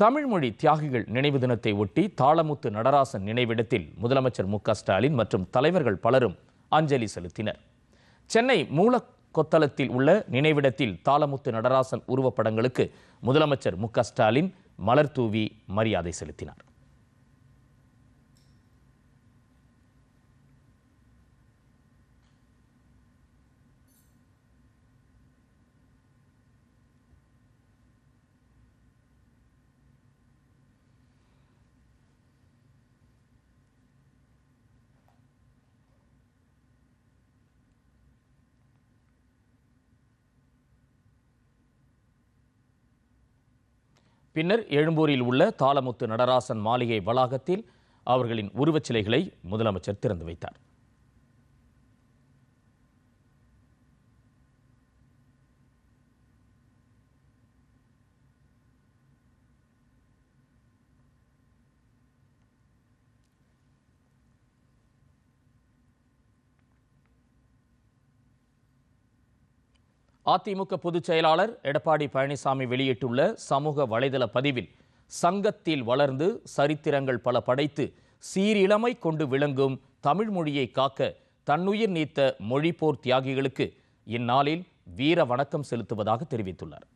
தமிழ்மொழி தியாகிகள் நினைவு தினத்தை ஒட்டி தாளமுத்து நடராசன் நினைவிடத்தில் முதலமைச்சர் மு ஸ்டாலின் மற்றும் தலைவர்கள் பலரும் அஞ்சலி செலுத்தினர். சென்னை மூலக்கொத்தளத்தில் உள்ள நினைவிடத்தில் தாளமுத்து நடராசன் உருவப்படங்களுக்கு முதலமைச்சர் மு ஸ்டாலின் மலர் தூவி மரியாதை செலுத்தினார். பின்னர் எழும்பூரில் உள்ள தாளமுத்து நடராசன் மாளிகை வளாகத்தில் அவர்களின் உருவச்சிலைகளை முதலமைச்சர் திறந்து வைத்தார். அதிமுக பொதுச் செயலாளர் எடப்பாடி பழனிசாமி வெளியிட்டுள்ள சமூக வலைதள பதிவில் சங்கத்தில் வளர்ந்து சரித்திரங்கள் பல படைத்து சீரிழமை கொண்டு விளங்கும் தமிழ் மொழியை காக்க தன்னுயிர் நீத்த மொழிப்போர் தியாகிகளுக்கு இந்நாளில் வீர வணக்கம் செலுத்துவதாக தெரிவித்துள்ளார்.